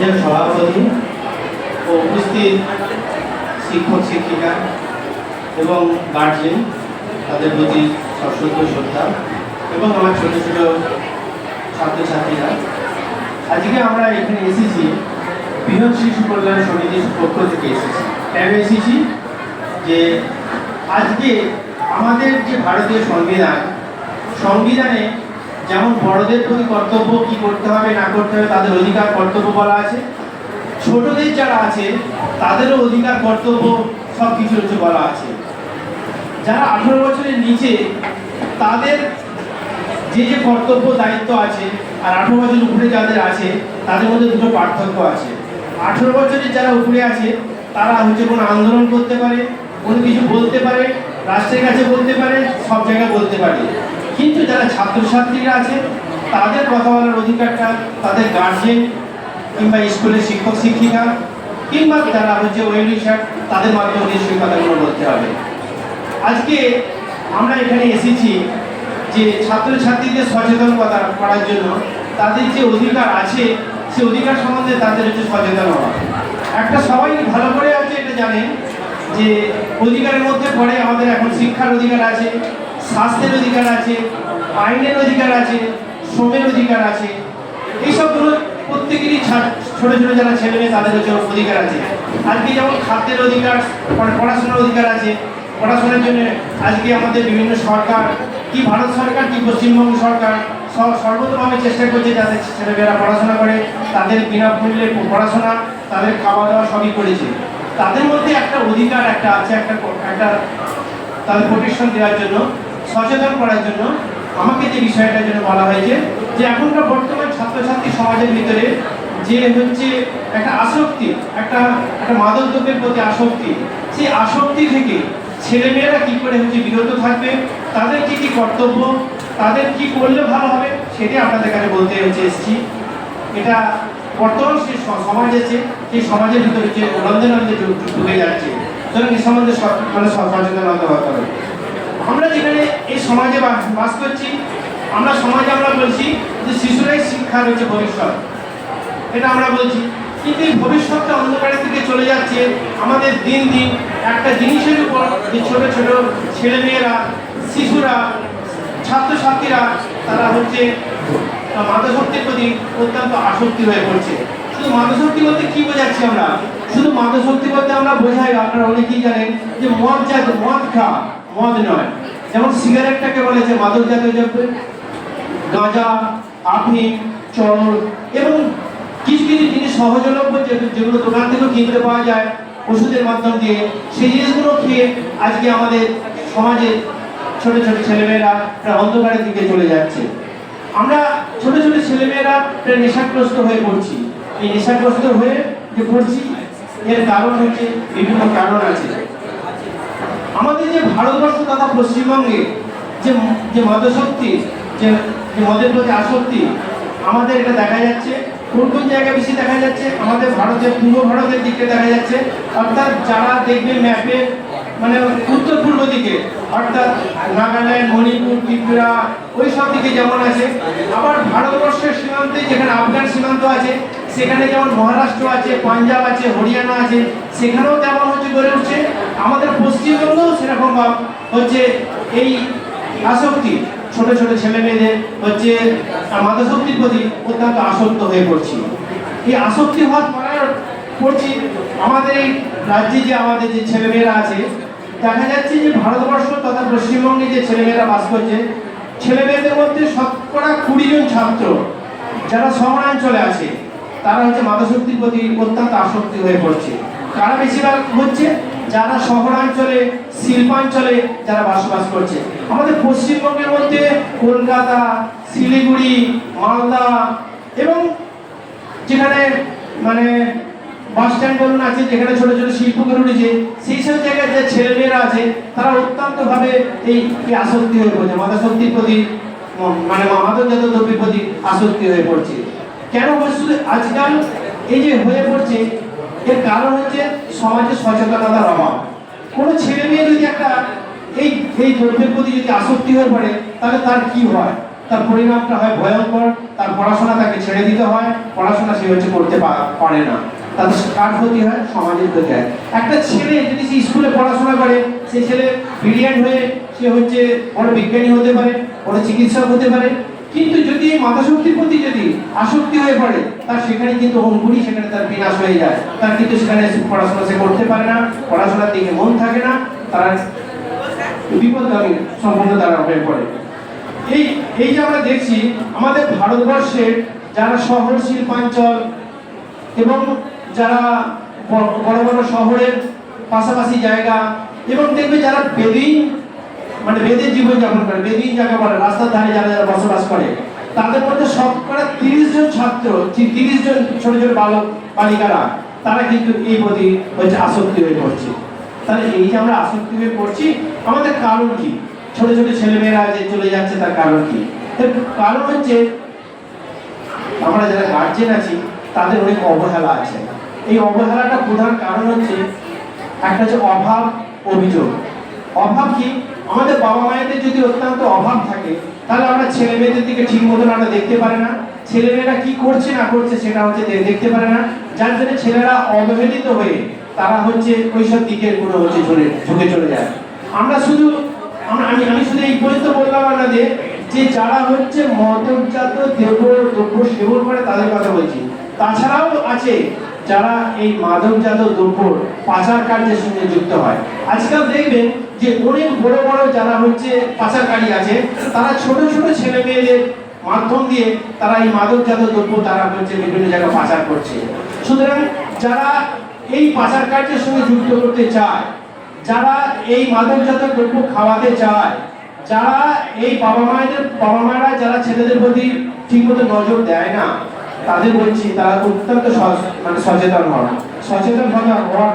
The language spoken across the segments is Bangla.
কলেজের সভাপতি ও উপস্থিত শিক্ষক, শিক্ষিকা এবং গার্জেন তাদের প্রতি সশ্রদ্ধ, শ্রদ্ধা এবং আমার ছোট ছোট ছাত্রছাত্রীরা। আজকে আমরা এখানে এসেছি, বৃহৎ শিশু কল্যাণ সমিতির পক্ষ থেকে এসেছি। কেন এসেছি? যে আজকে আমাদের যে ভারতীয় সংবিধান, সংবিধানে যেমন বড়দের প্রতি কর্তব্য কি করতে হবে, না করতে হবে, তাদের অধিকার কর্তব্য বলা আছে। ছোটদের যারা আছে, তাদেরও অধিকার কর্তব্য সব কিছু হচ্ছে বলা আছে। যারা আঠেরো বছরের নিচে, তাদের যে যে কর্তব্য, দায়িত্ব আছে, আর আঠেরো বছর উপরে যাদের আছে, তাদের মধ্যে দুটো পার্থক্য আছে। আঠেরো বছরের যারা উপরে আছে, তারা হচ্ছে কোনো আন্দোলন করতে পারে, কোনো কিছু বলতে পারে, রাষ্ট্রের কাছে বলতে পারে, সব জায়গায় বলতে পারে। যারা ছাত্রছাত্রীরা আছে, তাদের কথা বলার অধিকারটা তাদের গার্জেন কিংবা স্কুলের শিক্ষক, শিক্ষিকা কিংবা যারা হচ্ছে ওয়েলিশার তাদের মাধ্যমে নিশ্চয়ই কথাগুলো বলতে হবে। আজকে আমরা এখানে এসেছি যে ছাত্রছাত্রীদের সচেতনতা করার জন্য তাদের যে অধিকার আছে, সে অধিকার সম্বন্ধে তাদের হচ্ছে সচেতন হওয়া। একটা সবাই ভালো করে আছে এটা জানেন যে অধিকারের মধ্যে পড়ে, আমাদের এখন শিক্ষার অধিকার আছে, স্বাস্থ্যের অধিকার আছে, আইনের অধিকার আছে, শ্রমের অধিকার আছে, এইসবগুলো প্রত্যেকেরই ছোট ছোট যারা ছেলে মেয়ে, তাদের হচ্ছে অধিকার আছে। আজকে যেমন খাদ্যের অধিকার পড়াশোনার অধিকার আছে, পড়াশোনার জন্য আজকে আমাদের বিভিন্ন সরকার, কি ভারত সরকার, কি পশ্চিমবঙ্গ সরকার সর্বতভাবে চেষ্টা করছে যাতে ছেলেমেয়েরা পড়াশোনা করে, তাদের বিনামূল্যে পড়াশোনা, তাদের খাওয়া দাওয়া সবই করেছে। তাদের মধ্যে একটা অধিকার, একটা আছে, একটা একটা তাদের প্রোটেকশন দেওয়ার জন্য, সচেতন করার জন্য। আমাকে যে বিষয়টার জন্য বলা হয়েছে যে, এখনকার বর্তমান ছাত্রছাত্রী সমাজের ভিতরে যে হচ্ছে একটা আসক্তি, একটা একটা মাদক দ্রব্যের প্রতি আসক্তি, সেই আসক্তি থেকে ছেলেমেয়েরা কি করে হচ্ছে বিরত থাকবে, তাদের কি কি কর্তব্য, তাদের কি করলে ভালো হবে, সেটাই আপনাদের কাছে বলতে হচ্ছে এসেছি। এটা বর্তমান যে সমাজ আছে সেই সমাজের ভিতরে যে রন্ধে ঢুকে যাচ্ছে, সুতরাং এই সম্বন্ধে মানে স- সচেতনতা হতে হবে। আমরা যেখানে এই সমাজে বাস- করছি, আমরা সমাজে আমরা বলছি যে শিশুরাই শিক্ষা হচ্ছে ভবিষ্যৎ। এটা আমরা বলছি। কিন্তু এই ভবিষ্যৎটা অন্ধকারের দিকে চলে যাচ্ছে। আমাদের দিন দিন একটা জিনিসের উপর যে ছোট ছোট ছেলেমেয়েরা, শিশুরা, ছাত্রছাত্রীরা, তারা হচ্ছে আহ, মাদকাসক্তির প্রতি অত্যন্ত আসক্তি হয়ে পড়ছে। শুধু মাদকাসক্তি বলতে কি বোঝাচ্ছি আমরা? শুধু মাদকাসক্তি বলতে আমরা বোঝাই আপনারা অনেকেই জানেন যে মদ জাত মদ খাওয়া মদ নয়। যেমন সিগারেটটাকে বলেছে মাদক জাতীয় গাঁজা আফিম চল এবং কিছু কিছু জিনিস সহজলভ্য যেগুলো দোকান থেকেও কিনতে পাওয়া যায় ওষুধের মাধ্যম দিয়ে সেই জিনিসগুলো খেয়ে আজকে আমাদের সমাজে ছোট ছোট ছেলেমেয়েরা প্রায় অন্ধকারের দিকে চলে যাচ্ছে। আমরা ছোট ছোট ছেলেমেয়েরা নেশাগ্রস্ত হয়ে পড়ছি। এই নেশাগ্রস্ত হয়ে যে পড়ছি, এর কারণ হচ্ছে বিভিন্ন কারণ আছে। আমাদের যে ভারতবর্ষ তথা পশ্চিমবঙ্গে যে যে মদশক্তি যে যে মদের প্রতি আসক্তি, আমাদের এটা দেখা যাচ্ছে। কোন কোন জায়গায় বেশি দেখা যাচ্ছে? আমাদের ভারতের, পূর্ব ভারতের দিকে দেখা যাচ্ছে। অর্থাৎ যারা দেখবে ম্যাপে মানে উত্তর পূর্ব দিকে, অর্থাৎ নাগাল্যান্ড, মণিপুর, ত্রিপুরা, ওই সব দিকে যেমন আছে। আবার ভারতবর্ষের সীমান্তে যেখানে আফগান সীমান্ত আছে, সেখানে যেমন মহারাষ্ট্র আছে, পাঞ্জাব আছে, হরিয়ানা আছে, সেখানেও তেমন হচ্ছে গড়ে উঠছে। আমাদের পশ্চিমবঙ্গেও সেরকম হচ্ছে এই আসক্তি। ছোট ছোট ছেলে মেয়েদের হচ্ছে মাদশক্তির প্রতি অত্যন্ত আসক্ত হয়ে পড়ছি। এই আসক্তি হওয়ার পড়ছি আমাদের এই রাজ্যে যে আমাদের যে ছেলেমেয়েরা আছে দেখা যাচ্ছে যে ভারতবর্ষ তথা পশ্চিমবঙ্গে যে ছেলেমেয়েরা বাস করছে, ছেলেমেয়েদের মধ্যে শতকরা কুড়ি জন ছাত্র যারা শহরাঞ্চলে আছে, তারা হচ্ছে মাদশক্তির প্রতি অত্যন্ত আসক্তি হয়ে পড়ছে। কারা বেশিরভাগ হচ্ছে? যারা শহরাঞ্চলে, শিল্পাঞ্চলে যারা বসবাস করছে। আমাদের পশ্চিমবঙ্গের মধ্যে কলকাতা, শিলিগুড়ি, মালদা এবং যেখানে মানে বাস স্ট্যান্ড বলুন আছে, যেখানে ছোট ছোট শিল্পগুলো উঠেছে, সেই সব জায়গায় যে ছেলেমেয়েরা আছে, তারা অত্যন্ত ভাবে এই আসক্তি হয়ে পড়ছে মাদকাসক্তির প্রতি মানে মাদক জাতীয় দ্রব্যের প্রতি আসক্তি হয়ে পড়ছে। কেন বলছি আজকাল এই যে হয়ে পড়ছে, এর কারণ হচ্ছে সমাজে সচেতনতার অভাব। কোনো ছেলে মেয়ে যদি একটা এই এই দ্রব্যের প্রতি যদি আসক্তি হয়ে পড়ে, তাহলে তার কি হয়? তার পরিণামটা হয় ভয়ঙ্কর, তার পড়াশোনা তাকে ছেড়ে দিতে হয়, পড়াশোনা সে হচ্ছে করতে পারে না। তাদের কার ক্ষতি হয়, সমাজের ক্ষতি হয়। একটা ছেলে যদি সে স্কুলে পড়াশোনা করে সেই ছেলে ব্রিলিয়ান্ট হয়ে সে হচ্ছে বড় বিজ্ঞানী হতে পারে বড় চিকিৎসক হতে পারে। কিন্তু যদি এই মাতাশক্তির প্রতি যদি আসক্তি হয়ে পড়ে, তার সেখানে কিন্তু অঙ্কুরি, সেখানে তার বিনাশ হয়ে যায়। তার কিন্তু সেখানে পড়াশোনা সে করতে পারে না, পড়াশোনার দিকে মন থাকে না, তারা বিপদগামী সম্পূর্ণ তারা হয়ে পড়ে। এই এই যে আমরা দেখছি, আমাদের ভারতবর্ষের যারা শহর শিল্পাঞ্চল এবং যারা বড় বড় শহরের পাশাপাশি জায়গা এবং দেখবে যারা বেদিন মানে বেদের জীবন যাপন করে বেদিন যাকে বলে, রাস্তার ধারে যারা যারা বসবাস করে, তাদের মধ্যে শতকরা তিরিশ জন ছাত্র তিরিশ জন ছোট ছোট বালক, বালিকারা, তারা কিন্তু এই প্রতি হচ্ছে আসক্তি হয়ে পড়ছে। তাহলে এই যে আমরা আসক্তি হয়ে পড়ছি, আমাদের কারণ কি? ছোট ছোট ছেলেমেয়েরা যে চলে যাচ্ছে, তার কারণ কি? কারণ হচ্ছে, আমরা যারা গার্জেন আছি, তাদের অনেক অবহেলা আছে। এই অবহেলাটা প্রধান কারণ হচ্ছে একটা হচ্ছে অভাব অভিযোগ। অভাব কি? আমাদের বাবা মায়েদের যদি অত্যন্ত অভাব থাকে, তাহলে আমরা ছেলে মেয়েদের দিকে ঠিক মতন আমরা দেখতে পারি না। ছেলে মেয়েরা কি করছে না করছে সেটা হচ্ছে দেখতে পারে না। যার জন্য ছেলেরা অবহেলিত হয়ে তারা হচ্ছে ওইসব দিকের কোনো হচ্ছে চলে ঝুঁকে চলে যায়। আমরা শুধু আমি আমি শুধু এই পর্যন্ত বললাম আপনাদের যে যারা হচ্ছে মদকজাত দ্রব্য দ্রব্য সেবন করে তাদের কথা বলছি। তাছাড়াও আছে যারা এই মাদকজাত দ্রব্য পাচার কার্যের সঙ্গে যুক্ত হয়। আজকাল দেখবেন যে অনেক বড় বড় যারা হচ্ছে পাচারকারী আছে, তারা ছোট ছোট ছেলে মেয়েদের মাধ্যম দিয়ে তারা এই মাদকজাত দ্রব্য তারা হচ্ছে বিভিন্ন জায়গায় পাচার করছে। সুতরাং যারা এই পাচার কার্যের সঙ্গে যুক্ত করতে চায়, যারা এই মাদকজাত দ্রব্য খাওয়াতে চায়, যারা এই বাবা মায়েদের, বাবা মায়েরা যারা ছেলেদের প্রতি ঠিকমতো নজর দেয় না তাদের বলছি, তারা অত্যন্ত মানে সচেতন হওয়া সচেতন হওয়ার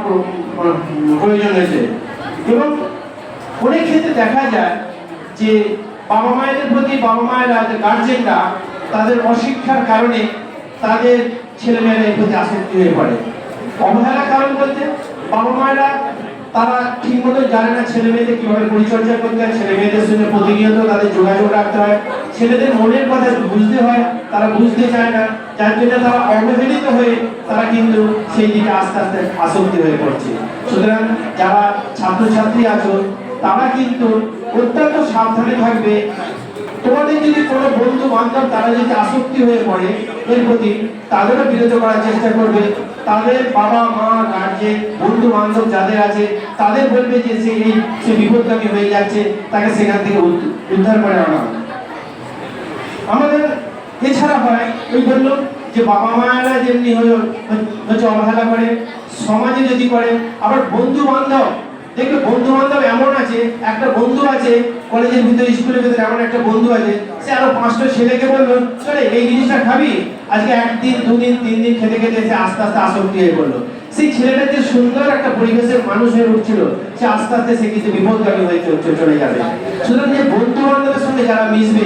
প্রয়োজন রয়েছে। এবং অনেক ক্ষেত্রে দেখা যায় যে বাবা মায়েদের প্রতি বাবা মায়েরা, যে গার্জেনরা তাদের অশিক্ষার কারণে তাদের ছেলেমেয়েরা এর প্রতি আসক্তি হয়ে পড়ে। অবহেলা কারণ বলতে, বাবা মায়েরা, তারা ঠিক মতো জানে না ছেলে মেয়েদের কীভাবে পরিচর্যা করতে হয় ছেলে মেয়েদের সঙ্গে প্রতিনিয়ত তাদের যোগাযোগ রাখতে হয়। ছেলেদের মনের কথা বুঝতে হয়, তারা বুঝতে চায় না। যার জন্য তারা অবহেলিত হয়ে তারা কিন্তু সেই দিকে আস্তে আস্তে আসক্তি হয়ে পড়ছে। সুতরাং যারা ছাত্রছাত্রী আছো, তারা কিন্তু অত্যন্ত সাবধানে থাকবে। তোমাদের যদি কোনো বন্ধু বান্ধব তারা যদি আসক্তি হয়ে পড়ে, এর প্রতি তাদেরও বিরত করার চেষ্টা করবে। তাদের বাবা মা গার্জেন বন্ধু বান্ধব যাদের আছে, তাদের বলবে যে সে এই, সে বিপদগামী হয়ে যাচ্ছে, তাকে সেখান থেকে উদ্ধার করে আনা। আমাদের এছাড়া হয়, ওই বলল যে বাবা মায়েরা যেমনি হয়ে হচ্ছে অবহেলা করে, সমাজে যদি করে, আবার বন্ধু বান্ধব দেখবে বন্ধু বান্ধব এমন আছে, একটা বন্ধু আছে, কলেজের ভিতরে, স্কুলের ভিতরে এমন একটা বন্ধু আছে, সে আরও পাঁচটা ছেলেকে বলল, চলে, এই জিনিসটা খাবি? আজকে একদিন, দুদিন তিন দিন খেতে খেতে সে আস্তে আস্তে আসক্তি হয়ে পড়ল। সেই ছেলেটা যে সুন্দর একটা পরিবেশের মানুষ হয়ে উঠছিল, সে আস্তে আস্তে সে কিন্তু বিপদগামী হয়ে চলে যাবে। সুতরাং যে বন্ধু বান্ধবের সঙ্গে যারা মিশবে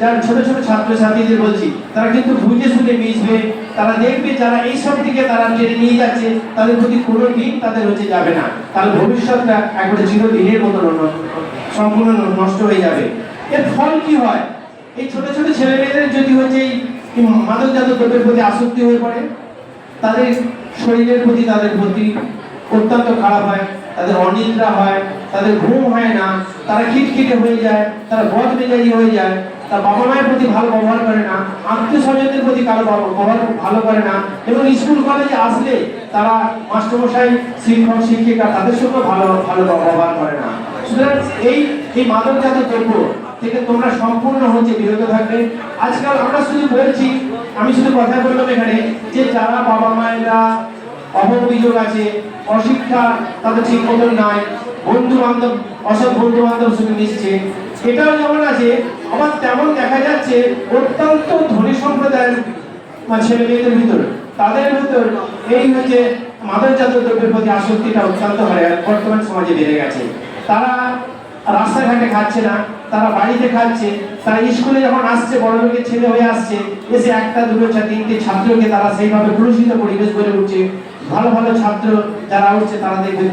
যারা ছোট ছোট ছাত্রছাত্রীদের বলছি, তারা কিন্তু বুঝে শুনে মিশবে তারা দেখবে যারা এই সব দিকে তারা টেনে নিয়ে যাচ্ছে, তাদের প্রতি কোনো দিন তাদের হচ্ছে যাবে না। তাহলে ভবিষ্যৎটা একবারে চিরদিনের মতো সম্পূর্ণ নষ্ট হয়ে যাবে। এর ফল কি হয়? এই ছোট ছোট ছেলে মেয়েদের যদি হচ্ছে এই এই মাদকজাত দ্রব্যের প্রতি আসক্তি হয়ে পড়ে, তাদের শরীরের প্রতি তাদের প্রতি অত্যন্ত খারাপ হয়। তাদের অনিদ্রা হয়, তাদের ঘুম হয় না, তারা খিটখিটে হয়ে যায়, তারা বদ মেজাজি হয়ে যায়, তার বাবা মায়ের প্রতি ভালো ব্যবহার করে না আত্মীয় স্বজনদের প্রতি কারও ব্যবহার ভালো করে না, এবং স্কুল কলেজে আসলে তারা মাস্টারমশাই, শিক্ষক, শিক্ষিকা তাদের সঙ্গে ভালো ভালো ব্যবহার করে না। সুতরাং এই এই মাদকজাত দ্রব্য থেকে তোমরা সম্পূর্ণ হচ্ছে বিরত থাকবে। আজকাল আমরা শুধু বলছি, আমি শুধু কথা বললাম এখানে যে যারা বাবা মায়েরা অভিযোগ আছে, অশিক্ষা তাদের ঠিক মতন নাই বন্ধু বান্ধব অসৎ বন্ধু বান্ধব সঙ্গে মিশছে। এটাও যেমন আছে, আবার তেমন দেখা যাচ্ছে অত্যন্ত ধনী সম্প্রদায়ের ছেলে মেয়েদের ভিতর। তাদের ভিতর এই হচ্ছে মাদকজাত দ্রব্যের প্রতি আসক্তিটা অত্যন্ত বর্তমান সমাজে বেড়ে গেছে। তারা রাস্তাঘাটে খাচ্ছে না, তারা বাড়িতে খাচ্ছে, তারা স্কুলে যখন আসছে, বড় লোকের ছেলে হয়ে আসছে, এসে একটা, দুটো তিনটে ছাত্রকে তারা সেইভাবে কলুষিত পরিবেশ গড়ে উঠছে। ভালো ভালো ছাত্র যারা উঠছে তারা দেখবে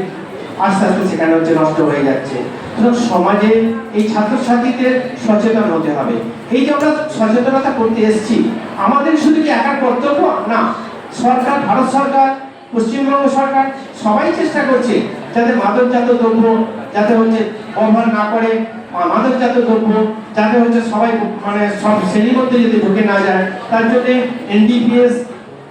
আস্তে আস্তে সেখানে হচ্ছে নষ্ট হয়ে যাচ্ছে? সমাজে এই ছাত্রছাত্রীদের সচেতন হতে হবে। এই যে আমরা সচেতনতা করতে এসেছি, আমাদের শুধু কি একার কর্তব্য? না। সরকার, ভারত সরকার, পশ্চিমবঙ্গ সরকার সবাই চেষ্টা করছে যাতে মাদকজাত দ্রব্য যাতে হচ্ছে ব্যবহার না করে মাদকজাত দ্রব্য যাতে হচ্ছে সবাই মানে সব শ্রেণির মধ্যে যদি ঢুকে না যায়, তার জন্য এনডিপিএস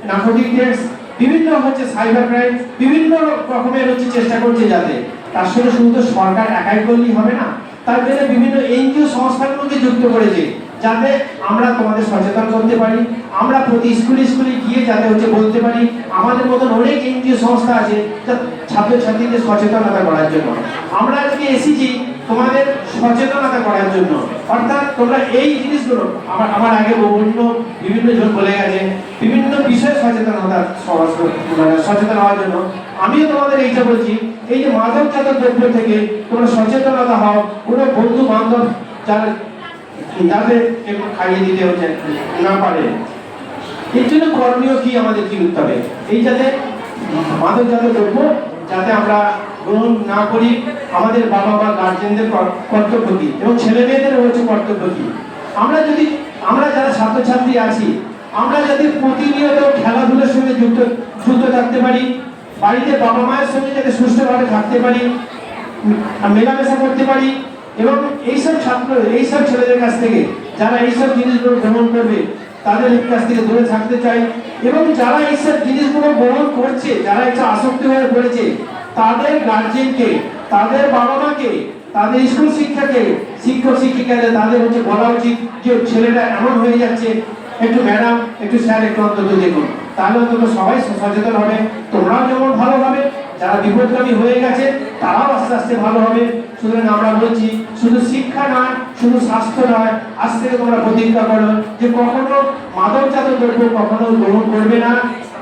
নার্কোটিক টেস্ট বিভিন্ন হচ্ছে সাইবার ক্রাইম বিভিন্ন রকমের হচ্ছে চেষ্টা করছে যাতে। তার সঙ্গে শুধু তো সরকার একাই করলেই হবে না, তার জন্য বিভিন্ন এনজিও সংস্থাগুলোকে যুক্ত করেছে, যাতে আমরা তোমাদের সচেতন করতে পারি, আমরা প্রতি স্কুলে স্কুলে গিয়ে যাতে হচ্ছে বলতে পারি, আমাদের মতন অনেক এনজিও সংস্থা আছে ছাত্রছাত্রীদের সচেতনতা করার জন্য। আমরা আজকে এসেছি তোমাদের সচেতনতা করার জন্য। অর্থাৎ তোমরা এই জিনিসগুলো, আমার আমার আগে অন্য বিভিন্ন জন বলে গেছে, বিভিন্ন বিষয়ে সচেতনতা মানে সচেতন হওয়ার জন্য। আমিও তোমাদের এইটা বলছি, এই যে মাদকজাত দ্রব্য থেকে তোমরা সচেতনতা হও, কোনো বন্ধু বান্ধব যারা যাতে একটু খাইয়ে দিতে হচ্ছে, না পারে। এর জন্য করণীয় কি আমাদের কি করতে হবে? এই যাতে মাদকজাত দ্রব্য যাতে আমরা গ্রহণ না করি আমাদের বাবা মা গার্জেনদের কর- কর্তব্য কি এবং ছেলে মেয়েদের হচ্ছে কর্তব্য কি আমরা যদি, আমরা যারা ছাত্রছাত্রী আছি, আমরা যাতে প্রতিনিয়ত খেলাধুলার সঙ্গে যুক্ত যুক্ত থাকতে পারি, বাড়িতে বাবা মায়ের সঙ্গে যাতে সুস্থভাবে থাকতে পারি মেলামেশা করতে পারি এবং এইসব ছাত্র, এইসব ছেলেদের কাছ থেকে যারা এইসব জিনিসগুলো গ্রহণ করবে তাদের কাছ থেকে দূরে থাকতে চাই। এবং যারা এইসব জিনিসগুলো গ্রহণ করছে, যারা এটা আসক্তি হয়ে পড়েছে, তাদের গার্জেনকে তাদের বাবা মাকে তাদের স্কুল শিক্ষাকে, শিক্ষক শিক্ষিকাদের তাদের হচ্ছে বলা উচিত যে ছেলেটা এমন হয়ে যাচ্ছে। একটু ম্যাডাম, একটু স্যার, একটু অন্তত দেখুন। তাহলে অন্তত সবাই সচেতন হবে। তোমরাও যেমন ভালো হবে যারা বিপদগামী হয়ে গেছে, তারাও আস্তে আস্তে ভালো হবে। সুতরাং আমরা বলছি, শুধু শিক্ষা নয়, শুধু স্বাস্থ্য নয়, আজ থেকে তোমরা প্রতিজ্ঞা করো যে কখনো মাদক মাদকজাত দ্রব্য কখনো গ্রহণ করবে না।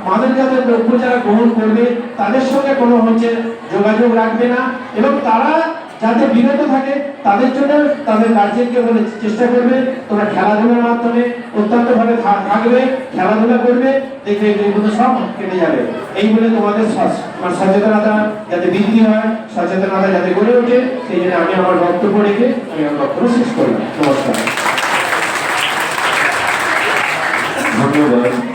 মাদক মাদকজাত দ্রব্য যারা গ্রহণ করবে, তাদের সঙ্গে কোনো হচ্ছে যোগাযোগ রাখবে না। এবং তারা যাতে বিরত থাকে, তাদের জন্য তাদের গার্জেনকে বলে চেষ্টা করবে। তোমরা খেলাধুলার মাধ্যমে অত্যন্ত ভাবে থাকবে, খেলাধুলা করবে, দেখবে এগুলো সব কেটে যাবে। এই বলে তোমাদের সচেতনতা যাতে বৃদ্ধি হয়, সচেতনতা যাতে গড়ে ওঠে, সেই জন্য আমি আমার বক্তব্য রেখে আমি আমার বক্তব্য শেষ করলাম। নমস্কার। ধন্যবাদ।